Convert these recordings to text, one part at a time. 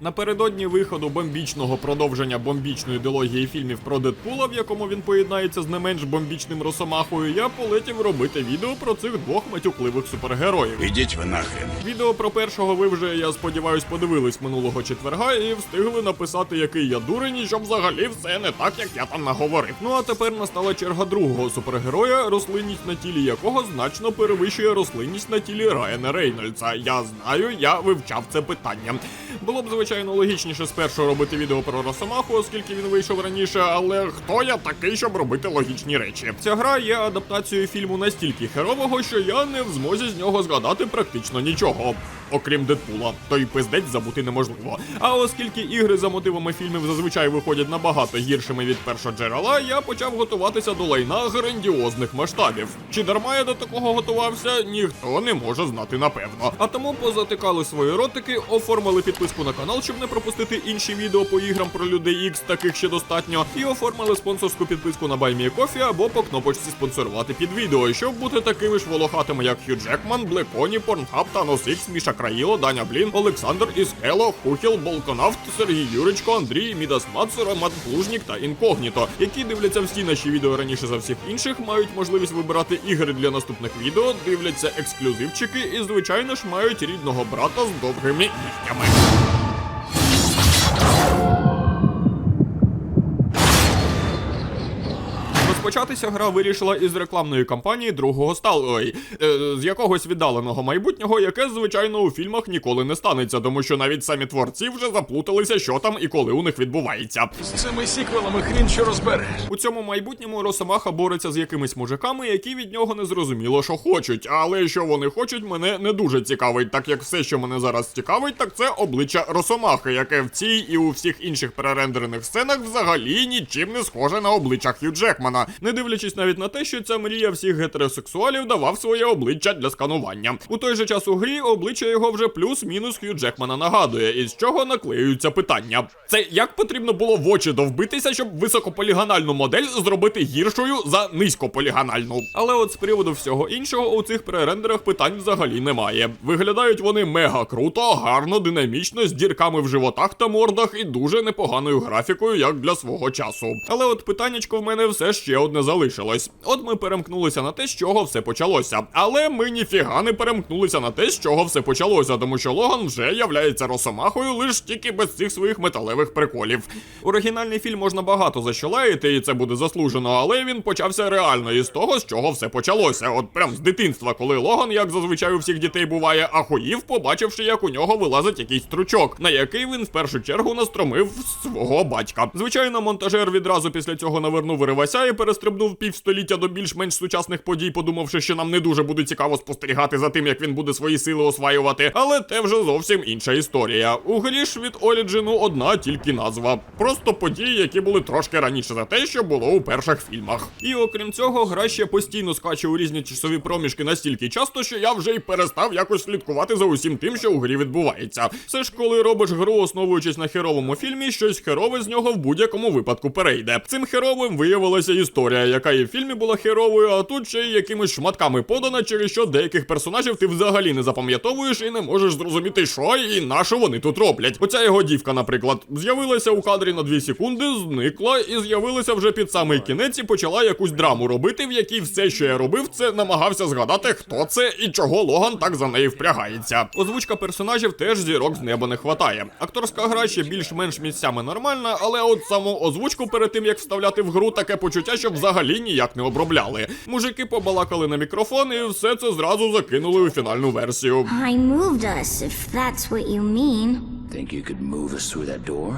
Напередодні виходу бомбічного продовження бомбічної ідеології фільмів про Дедпула, в якому він поєднається з не менш бомбічним Росомахою, я полетів робити відео про цих двох матюкливих супергероїв. Ідіть ви нахрен. Відео про першого ви вже, я сподіваюсь, подивились минулого четверга і встигли написати, який я дурень, і що взагалі все не так, як я там наговорив. Ну а тепер настала черга другого супергероя, рослинність на тілі якого значно перевищує рослинність на тілі Райана Рейнольдса. Я знаю, я вивчав це питання. Було б звичайно логічніше спершу робити відео про Росомаху, оскільки він вийшов раніше, але хто я такий, щоб робити логічні речі? Ця гра є адаптацією фільму настільки херового, що я не в змозі з нього згадати практично нічого. Окрім Дедпула, той пиздець забути неможливо. А оскільки ігри за мотивами фільмів зазвичай виходять набагато гіршими від першоджерела, я почав готуватися до лайна грандіозних масштабів. Чи дарма я до такого готувався, ніхто не може знати напевно. А тому позатикали свої ротики, оформили підписку на канал, щоб не пропустити інші відео по іграм про людей X, таких ще достатньо, і оформили спонсорську підписку на BuyMeACoffee або по кнопочці спонсорувати під відео, щоб бути такими ж волохатими, як Хью Джекман, Блеконі, Порнхаб, Танос Ікс, Міша Країло, Даня Блін, Олександр Іскело, Хухіл, Болконавт, Сергій Юричко, Андрій, Мідас Мацур, Роман Плужнік та Інкогніто, які дивляться всі наші відео раніше за всіх інших, мають можливість вибирати ігри для наступних відео, дивляться ексклюзивчики і, звичайно ж, мають рідного брата з довгими нігтями. Розпочатися гра вирішила із рекламної кампанії другого Сталой, е, з якогось віддаленого майбутнього, яке, звичайно, у фільмах ніколи не станеться, тому що навіть самі творці вже заплуталися, що там і коли у них відбувається. З цими сіквелами хрін що розбереш. У цьому майбутньому Росомаха бореться з якимись мужиками, які від нього не зрозуміло, що хочуть. Але що вони хочуть, мене не дуже цікавить, так як все, що мене зараз цікавить, так це обличчя Росомахи, яке в цій і у всіх інших перерендерених сценах взагалі нічим не схоже на обличчя Хью Джекмана, не дивлячись навіть на те, що ця мрія всіх гетеросексуалів давав своє обличчя для сканування. У той же час у грі обличчя його вже плюс-мінус Хью Джекмана нагадує, із чого наклеюються питання. Це як потрібно було в очі довбитися, щоб високополіганальну модель зробити гіршою за низькополіганальну. Але от з приводу всього іншого у цих пререндерах питань взагалі немає. Виглядають вони мега круто, гарно, динамічно, з дірками в животах та мордах і дуже непоганою графікою, як для свого часу. Але от питаннячко в мене все ще одне залишилось. От ми перемкнулися на те, з чого все почалося. Але ми ніфіга не перемкнулися на те, з чого все почалося, тому що Логан вже являється росомахою, лиш тільки без цих своїх металевих приколів. Оригінальний фільм можна багато за що лаяти, і це буде заслужено, але він почався реально із того, з чого все почалося. От прям з дитинства, коли Логан, як зазвичай у всіх дітей буває, ахуїв, побачивши, як у нього вилазить якийсь стручок, на який він в першу чергу настромив свого батька. Звичайно, монтажер відразу після цього навернув ривася і перестрибнув півстоліття до більш-менш сучасних подій, подумавши, що нам не дуже буде цікаво спостерігати за тим, як він буде свої сили осваювати. Але це вже зовсім інша історія. У грі ж від Оріджину одна тільки назва. Просто події, які були трошки раніше за те, що було у перших фільмах. І окрім цього, гра ще постійно скаче у різні часові проміжки настільки часто, що я вже й перестав якось слідкувати за усім тим, що у грі відбувається. Все ж, коли робиш гру, основуючись на херовому фільмі, щось херове з нього в будь-якому випадку перейде. Цим херовим виявилася історія, яка і в фільмі була херовою, а тут ще й якимись шматками подана, через що деяких персонажів ти взагалі не запам'ятовуєш і не можеш зрозуміти, що і на що вони тут роблять. Оця його дівка, наприклад, з'явилася у кадрі на 2 секунди, зникла і з'явилася вже під самий кінець і почала якусь драму робити, в якій все, що я робив, це намагався згадати, хто це і чого Логан так за неї впрягається. Озвучка персонажів теж зірок з неба не хватає. Акторська гра ще більш-менш місцями нормальна, але от саму озвучку перед тим як вставляти в гру таке почуття, що взагалі ніяк не обробляли. Мужики побалакали на мікрофон і все це зразу закинули у фінальну версію. I moved us, if that's what you mean. Think you could move us through that door?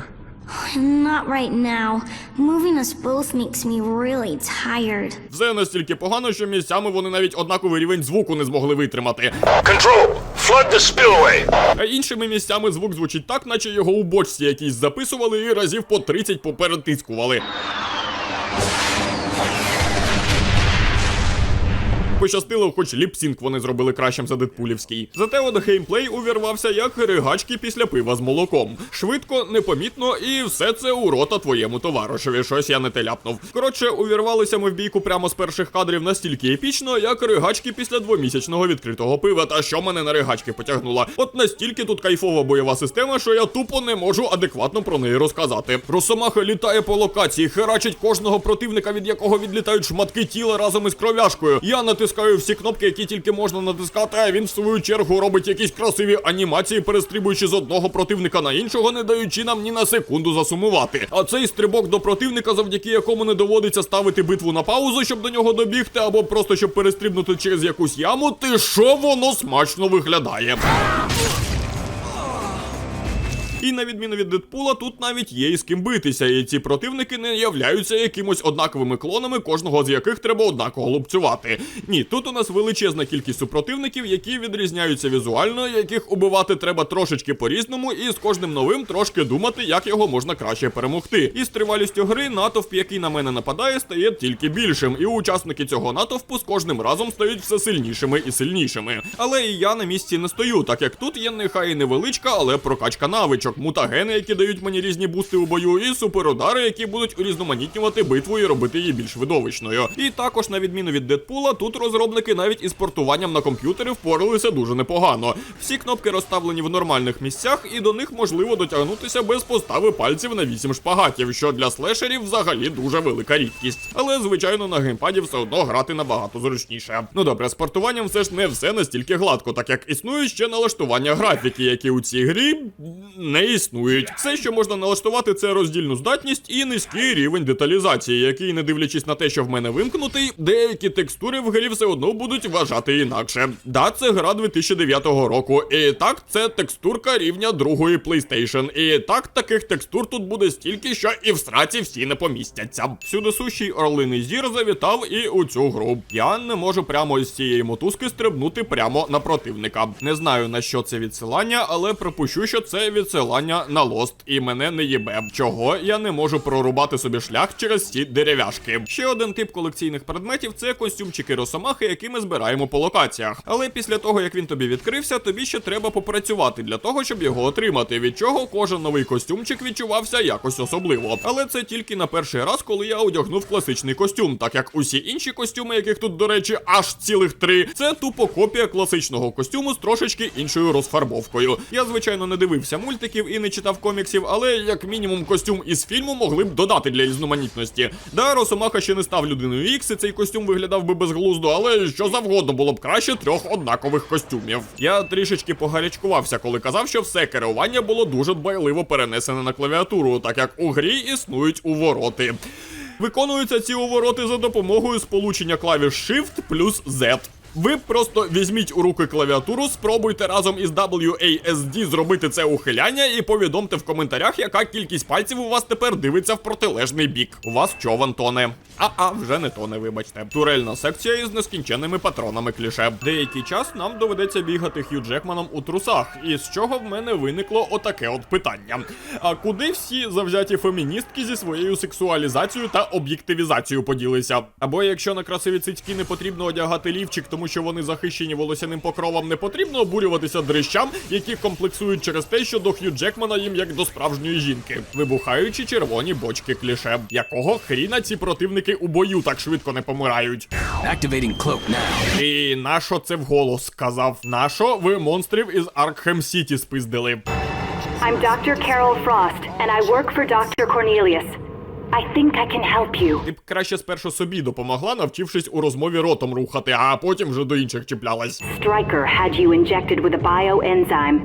Not right now. Moving us both makes me really tired. Все настільки погано, що місцями вони навіть однаковий рівень звуку не змогли витримати. Control! Flood the spillway! А іншими місцями звук звучить так, наче його у бочці якісь записували і разів по 30 поперетискували. Пощастило, хоч ліпсінк вони зробили кращим за Дедпулівський. Зате от геймплей увірвався як ригачки після пива з молоком. Швидко, непомітно, і все це у рота твоєму товаришеві. Щось я не теляпнув. Коротше, увірвалися ми в бійку прямо з перших кадрів настільки епічно, як ригачки після двомісячного відкритого пива. Та що мене на ригачки потягнула? От настільки тут кайфова бойова система, що я тупо не можу адекватно про неї розказати. Росомаха літає по локації, херачить кожного противника, від якого відлітають шматки тіла разом із кров'яшкою. Я натискаю всі кнопки, які тільки можна натискати, а він в свою чергу робить якісь красиві анімації, перестрибуючи з одного противника на іншого, не даючи нам ні на секунду засумувати. А цей стрибок до противника, завдяки якому не доводиться ставити битву на паузу, щоб до нього добігти, або просто щоб перестрибнути через якусь яму, ти що воно смачно виглядає. І на відміну від Дедпула, тут навіть є із ким битися, і ці противники не являються якимось однаковими клонами, кожного з яких треба однаково лупцювати. Ні, тут у нас величезна кількість супротивників, які відрізняються візуально, яких убивати треба трошечки по-різному, і з кожним новим трошки думати, як його можна краще перемогти. І з тривалістю гри натовп, який на мене нападає, стає тільки більшим, і учасники цього натовпу з кожним разом стають все сильнішими і сильнішими. Але і я на місці не стою, так як тут є нехай і невеличка, але прокачка навичок, мутагени, які дають мені різні бусти у бою, і суперудари, які будуть урізноманітнювати битву і робити її більш видовищною. І також, на відміну від Дедпула, тут розробники навіть із портуванням на комп'ютери впоралися дуже непогано. Всі кнопки розставлені в нормальних місцях, і до них можливо дотягнутися без постави пальців на 8 шпагатів, що для слешерів взагалі дуже велика рідкість. Але звичайно на геймпаді все одно грати набагато зручніше. Ну добре, з портуванням все ж не все настільки гладко, так як існують ще налаштування графіки, які у цій грі не існують. Все, що можна налаштувати, це роздільну здатність і низький рівень деталізації, який, не дивлячись на те, що в мене вимкнутий, деякі текстури в грі все одно будуть вважати інакше. Да, це гра 2009 року. І так, це текстурка рівня другої PlayStation. І так, таких текстур тут буде стільки, що і в сраці всі не помістяться. Всюди сущий орлиний зір завітав і у цю гру. Я не можу прямо з цієї мотузки стрибнути прямо на противника. Не знаю на що це відсилання, але припущу, що це відсилання на лост, і мене не їбе. Чого я не можу прорубати собі шлях через ці дерев'яшки. Ще один тип колекційних предметів це костюмчики росомахи, які ми збираємо по локаціях. Але після того, як він тобі відкрився, тобі ще треба попрацювати для того, щоб його отримати. Від чого кожен новий костюмчик відчувався якось особливо. Але це тільки на перший раз, коли я одягнув класичний костюм, так як усі інші костюми, яких тут, до речі, аж цілих три, це тупо копія класичного костюму з трошечки іншою розфарбовкою. Я, звичайно, не дивився мультиків і не читав коміксів, але як мінімум костюм із фільму могли б додати для різноманітності. Да, Росомаха ще не став людиною Ікс, і цей костюм виглядав би безглуздо, але що завгодно було б краще трьох однакових костюмів. Я трішечки погарячкувався, коли казав, що все керування було дуже дбайливо перенесене на клавіатуру, так як у грі існують увороти. Виконуються ці увороти за допомогою сполучення клавіш Shift плюс Z. Ви просто візьміть у руки клавіатуру, спробуйте разом із WASD зробити це ухиляння і повідомте в коментарях, яка кількість пальців у вас тепер дивиться в протилежний бік. У вас човен тоне. А-а, вже не тоне, вибачте. Турельна секція із нескінченними патронами кліше. Деякий час нам доведеться бігати Хью Джекманом у трусах, і з чого в мене виникло отаке от питання. А куди всі завзяті феміністки зі своєю сексуалізацією та об'єктивізацією поділися? Або якщо на красиві цицьки не потрібно одягати лівчик, тому що вони захищені волосяним покровом, не потрібно обурюватися дрищам, які комплексують через те, що до Хью Джекмана їм як до справжньої жінки. Вибухаючи червоні бочки кліше. Якого хріна ці противники у бою так швидко не помирають? Activating cloak now. І нащо це вголос сказав? Нащо ви монстрів із Аркхем Сіті спиздили? I'm Dr. Carol Frost, and I work for Dr. Cornelius. I think I can help you. Ти б краще спершу собі допомогла, навчившись у розмові ротом рухати, а потім вже до інших чіплялась. Stryker had you injected with a bioenzyme.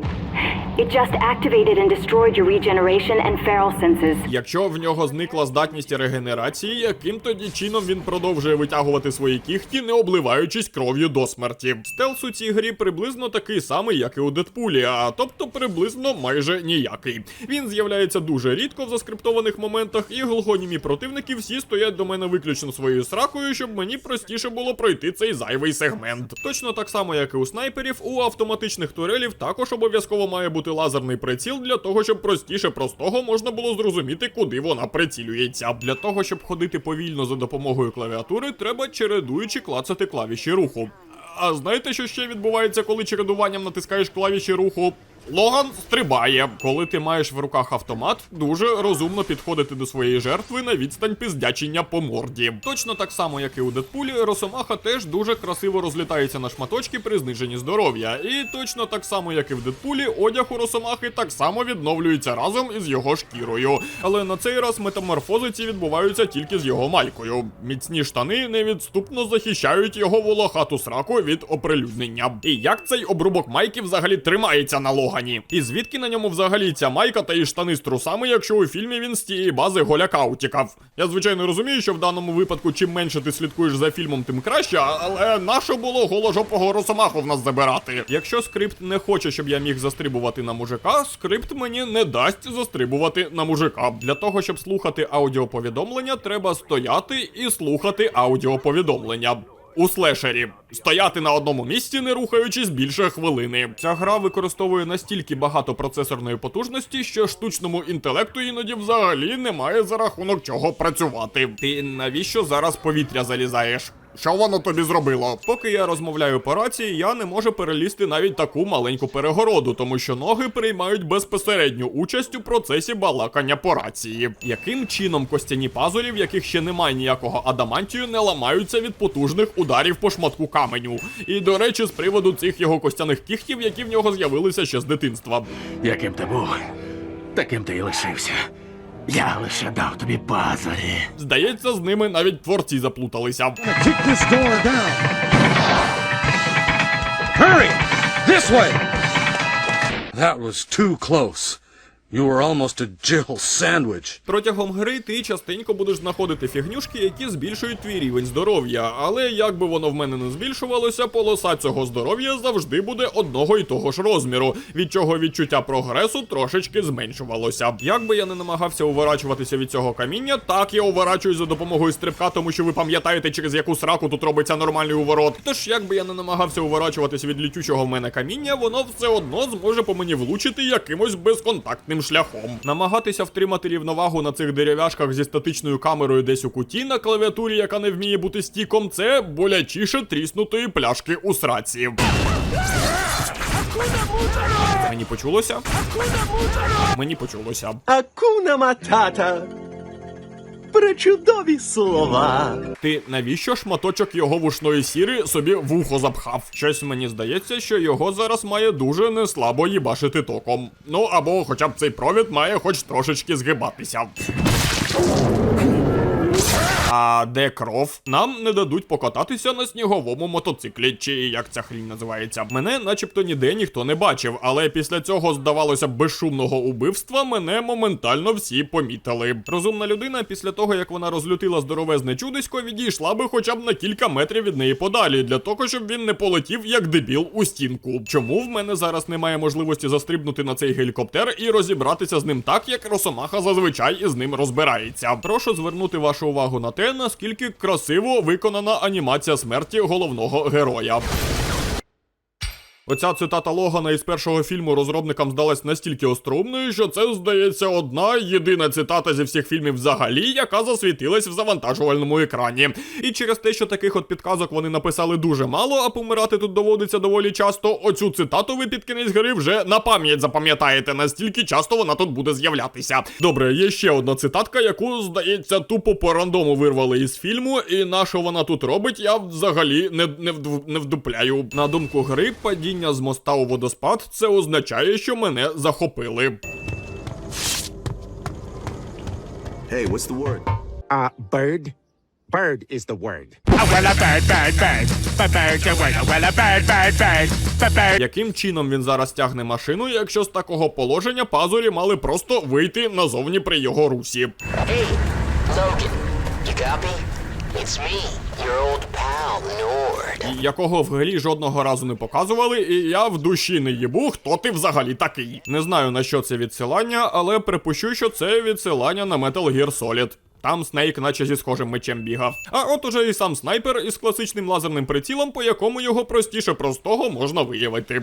It just activated and destroyed your regeneration and feral senses. Якщо в нього зникла здатність регенерації, яким тоді чином він продовжує витягувати свої кіхті, не обливаючись кров'ю до смерті? Стелс у цій грі приблизно такий самий, як і у Дедпулі, а тобто приблизно майже ніякий. Він з'являється дуже рідко в заскриптованих моментах і його німі противники всі стоять до мене виключно своєю сракою, щоб мені простіше було пройти цей зайвий сегмент. Точно так само, як і у снайперів, у автоматичних турелів також обов'язково має бути лазерний приціл для того, щоб простіше простого можна було зрозуміти, куди вона прицілюється. Для того, щоб ходити повільно за допомогою клавіатури, треба чередуючи клацати клавіші руху. А знаєте, що ще відбувається, коли чередуванням натискаєш клавіші руху? Логан стрибає. Коли ти маєш в руках автомат, дуже розумно підходити до своєї жертви на відстань пиздячення по морді. Точно так само, як і у Дедпулі, Росомаха теж дуже красиво розлітається на шматочки при зниженні здоров'я. І точно так само, як і в Дедпулі, одяг у Росомахи так само відновлюється разом із його шкірою. Але на цей раз метаморфози ці відбуваються тільки з його майкою. Міцні штани невідступно захищають його волохату сраку від оприлюднення. І як цей обрубок майки взагалі тримається на логані? І звідки на ньому взагалі ця майка та і штани з трусами, якщо у фільмі він з тієї бази голяка утікав? Я звичайно розумію, що в даному випадку чим менше ти слідкуєш за фільмом, тим краще, але нащо було голожопого росомаху в нас забирати? Якщо скрипт не хоче, щоб я міг застрибувати на мужика, скрипт мені не дасть застрибувати на мужика. Для того, щоб слухати аудіоповідомлення, треба стояти і слухати аудіоповідомлення. У слешері стояти на одному місці, не рухаючись більше хвилини. Ця гра використовує настільки багато процесорної потужності, що штучному інтелекту іноді взагалі немає за рахунок чого працювати. Ти навіщо зараз повітря залізаєш? Що воно тобі зробило? Поки я розмовляю по рації, я не можу перелізти навіть таку маленьку перегороду, тому що ноги приймають безпосередню участь у процесі балакання по рації. Яким чином костяні пазурі, в яких ще немає ніякого адамантію, не ламаються від потужних ударів по шматку каменю? І до речі, з приводу цих його костяних кіхтів, які в нього з'явилися ще з дитинства. Яким ти був, таким ти і лишився. Я лише дав тобі пазарі. Здається, з ними навіть творці заплуталися. Kick this door down. Hurry! This way! That was too close. You were almost a Jill sandwich. Протягом гри ти частенько будеш знаходити фігнюшки, які збільшують твій рівень здоров'я. Але як би воно в мене не збільшувалося, полоса цього здоров'я завжди буде одного і того ж розміру, від чого відчуття прогресу трошечки зменшувалося. Як би я не намагався уворачуватися від цього каміння, так я уворачуюсь за допомогою стрибка, тому що ви пам'ятаєте, через яку сраку тут робиться нормальний уворот. Тож, як би я не намагався уворачуватися від літючого в мене каміння, воно все одно зможе по мені влучити якимось безконтактним шляхом. Намагатися втримати рівновагу на цих дерев'яшках зі статичною камерою десь у куті на клавіатурі, яка не вміє бути стіком, це болячіше тріснутої пляшки у сраці. Мені почулося? Мені почулося. Акуна матата. Пречудові слова. Ти навіщо шматочок його вушної сіри собі в ухо запхав? Щось мені здається, що його зараз має дуже неслабо їбашити током. Ну або хоча б цей провід має хоч трошечки згибатися. А де кров? Нам не дадуть покататися на сніговому мотоциклі, чи як ця хрінь називається. Мене, начебто, ніде ніхто не бачив, але після цього, здавалося, безшумного убивства мене моментально всі помітили. Розумна людина, після того як вона розлютила здоровезне чудисько, відійшла би хоча б на кілька метрів від неї подалі, для того, щоб він не полетів як дебіл у стінку. Чому в мене зараз немає можливості застрибнути на цей гелікоптер і розібратися з ним так, як Росомаха зазвичай із ним розбирається? Прошу звернути вашу увагу на те, наскільки красиво виконана анімація смерті головного героя. Оця цитата Логана із першого фільму розробникам здалась настільки остроумною, що це, здається, одна єдина цитата зі всіх фільмів взагалі, яка засвітилась в завантажувальному екрані. І через те, що таких от підказок вони написали дуже мало, а помирати тут доводиться доволі часто, оцю цитату ви під кінець гри вже на пам'ять запам'ятаєте, настільки часто вона тут буде з'являтися. Добре, є ще одна цитатка, яку, здається, тупо по рандому вирвали із фільму, і на що вона тут робить, я взагалі не, не, вдв- не вдупляю. На думку гри, падіння з моста у водоспад це означає, що мене захопили. Hey, what's the word? Uh, bird. Bird is the word. Яким чином він зараз тягне машину, якщо з такого положення пазурі мали просто вийти назовні при його русі? Hey, Logan, you copy? It's me, your old pal, Nord. Якого в грі жодного разу не показували, і я в душі не їбу, хто ти взагалі такий. Не знаю на що це відсилання, але припущу, що це відсилання на Metal Gear Solid. Там Снейк наче зі схожим мечем бігав. А от уже і сам снайпер із класичним лазерним прицілом, по якому його простіше простого можна виявити.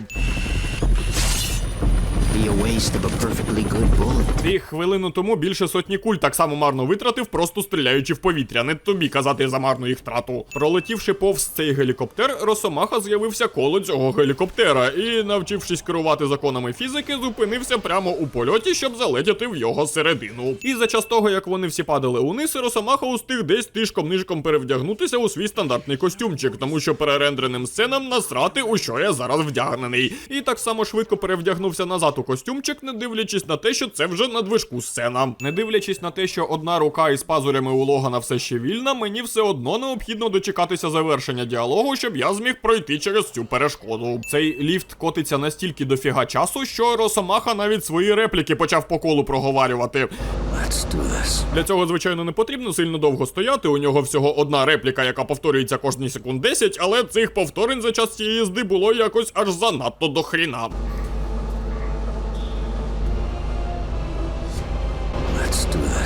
І хвилину тому більше сотні куль так само марно витратив, просто стріляючи в повітря. Не тобі казати за марну їх втрату. Пролетівши повз цей гелікоптер, Росомаха з'явився коло цього гелікоптера і, навчившись керувати законами фізики, зупинився прямо у польоті, щоб залетіти в його середину. І за час того, як вони всі падали униз, Росомаха устиг десь тишком-нишком перевдягнутися у свій стандартний костюмчик, тому що перерендреним сценам насрати, у що я зараз вдягнений. І так само швидко перевдягнувся назад у костюмчик, не дивлячись на те, що це вже на движку сцена. Не дивлячись на те, що одна рука із пазурями у Логана все ще вільна, мені все одно необхідно дочекатися завершення діалогу, щоб я зміг пройти через цю перешкоду. Цей ліфт котиться настільки дофіга часу, що Росомаха навіть свої репліки почав по колу проговарювати. Let's do this. Для цього, звичайно, не потрібно сильно довго стояти. У нього всього одна репліка, яка повторюється кожні секунд 10, але цих повторень за час цієї їзди було якось аж занадто до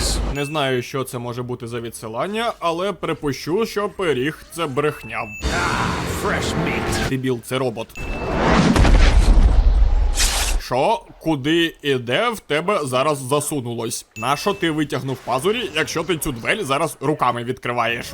this. Не знаю, що це може бути за відсилання, але припущу, що пиріг це брехня. Fresh meat. Дебіл, це робот. Що, куди і де в тебе зараз засунулось? Нащо ти витягнув пазурі, якщо ти цю двері зараз руками відкриваєш?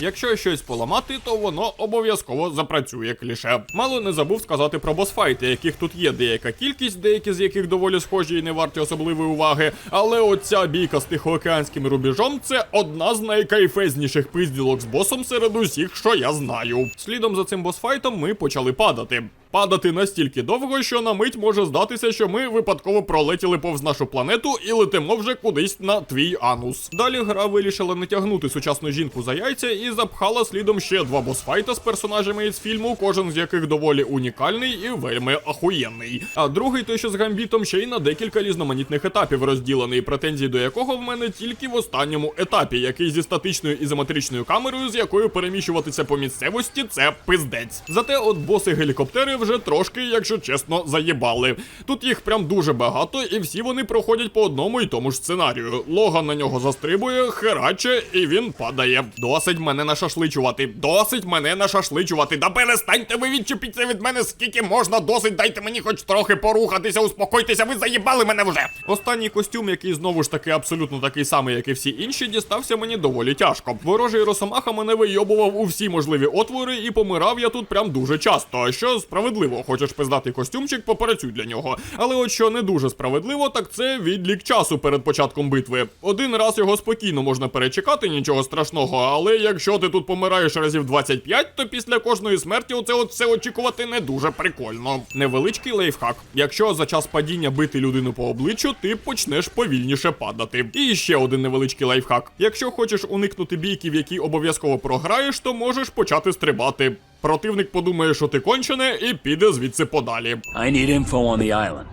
Якщо щось поламати, то воно обов'язково запрацює кліше. Мало не забув сказати про босфайти, яких тут є деяка кількість, деякі з яких доволі схожі і не варті особливої уваги. Але оця бійка з тихоокеанським рубежом це одна з найкайфезніших пизділок з босом серед усіх, що я знаю. Слідом за цим босфайтом ми почали падати. Падати настільки довго, що на мить може здатися, що ми випадково пролетіли повз нашу планету і летимо вже кудись на твій анус. Далі гра вирішила не тягнути сучасну жінку за яйця і запхала слідом ще два босфайта з персонажами із фільму, кожен з яких доволі унікальний і вельми ахуєнний. А другий той, що з гамбітом, ще й на декілька різноманітних етапів розділений, претензії до якого в мене тільки в останньому етапі, який зі статичною ізометричною камерою, з якою переміщуватися по місцевості, це пиздець. Зате от боси гелікоптери вже трошки, якщо чесно, заєбали. Тут їх прям дуже багато, і всі вони проходять по одному і тому ж сценарію. Логан на нього застрибує, хераче, і він падає. Досить мене нашашличувати. Досить мене нашашличувати. Да перестаньте ви відчепіться від мене скільки можна, досить дайте мені хоч трохи порухатися, успокойтеся, ви заїбали мене вже. Останній костюм, який знову ж таки абсолютно такий самий, як і всі інші, дістався мені доволі тяжко. Ворожий росомаха мене вийобував у всі можливі отвори, і помирав я тут прям дуже часто. Що справедливо, хочеш пиздати костюмчик, попрацюй для нього. Але от що не дуже справедливо, так це відлік часу перед початком битви. Один раз його спокійно можна перечекати, нічого страшного. Але якщо ти тут помираєш разів 25, то після кожної смерті оце от все очікувати не дуже прикольно. Невеличкий лайфхак. Якщо за час падіння бити людину по обличчю, ти почнеш повільніше падати. І ще один невеличкий лайфхак. Якщо хочеш уникнути бійки, в якій обов'язково програєш, то можеш почати стрибати. Противник подумає, що ти кончене, і піде звідси подалі. I need info on the island.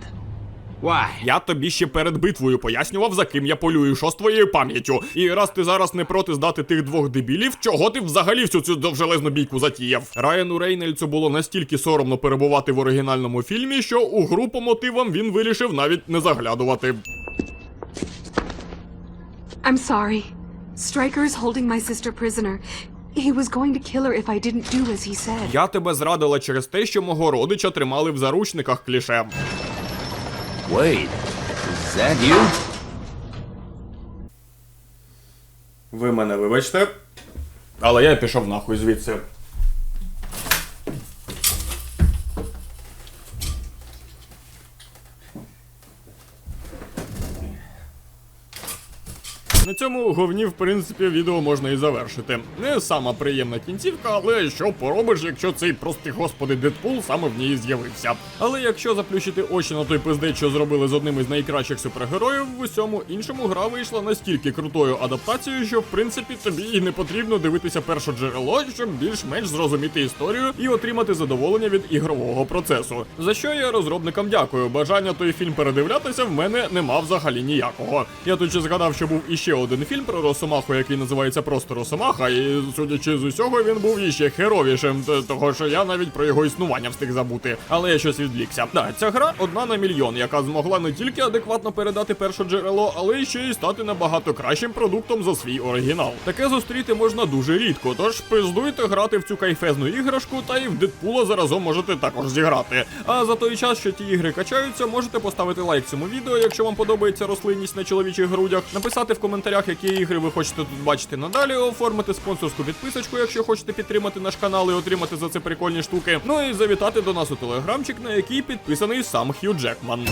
Why? Я тобі ще перед битвою пояснював, за ким я полюю, що з твоєю пам'яттю. І раз ти зараз не проти здати тих двох дебілів, чого ти взагалі всю цю довжелезну бійку затіяв? Райану Рейнельцу було настільки соромно перебувати в оригінальному фільмі, що у гру по мотивам він вирішив навіть не заглядувати. I'm sorry. Stryker is holding my sister prisoner. He was going to kill her if I didn't do as he said. Я тебе зрадила через те, що мого родича тримали в заручниках клішем. Wait, is that you? Ви мене вибачте, але я пішов нахуй звідси. На цьому говні, в принципі, відео можна і завершити. Не сама приємна кінцівка, але що поробиш, якщо цей простий господи Дедпул саме в ній з'явився. Але якщо заплющити очі на той пиздець, що зробили з одним із найкращих супергероїв, в усьому іншому гра вийшла настільки крутою адаптацією, що в принципі тобі і не потрібно дивитися перше джерело, щоб більш-менш зрозуміти історію і отримати задоволення від ігрового процесу. За що я розробникам дякую. Бажання той фільм передивлятися в мене нема взагалі ніякого. Я тут ще згадав, що був іще один фільм про Росомаху, який називається просто Росомаха, і судячи з усього, він був іще херовішим, того що я навіть про його існування встиг забути. Але я щось відвлікся. Да, ця гра одна на мільйон, яка змогла не тільки адекватно передати перше джерело, але ще й стати набагато кращим продуктом за свій оригінал. Таке зустріти можна дуже рідко, тож пиздуйте грати в цю кайфезну іграшку, та і в Дедпула заразом можете також зіграти. А за той час, що ті ігри качаються, можете поставити лайк цьому відео, якщо вам подобається рослинність на чоловічих грудях, написати в коментарях, які ігри ви хочете тут бачити надалі, оформити спонсорську підписочку, якщо хочете підтримати наш канал і отримати за це прикольні штуки. Ну і завітати до нас у телеграмчик, на який підписаний сам Хью Джекман.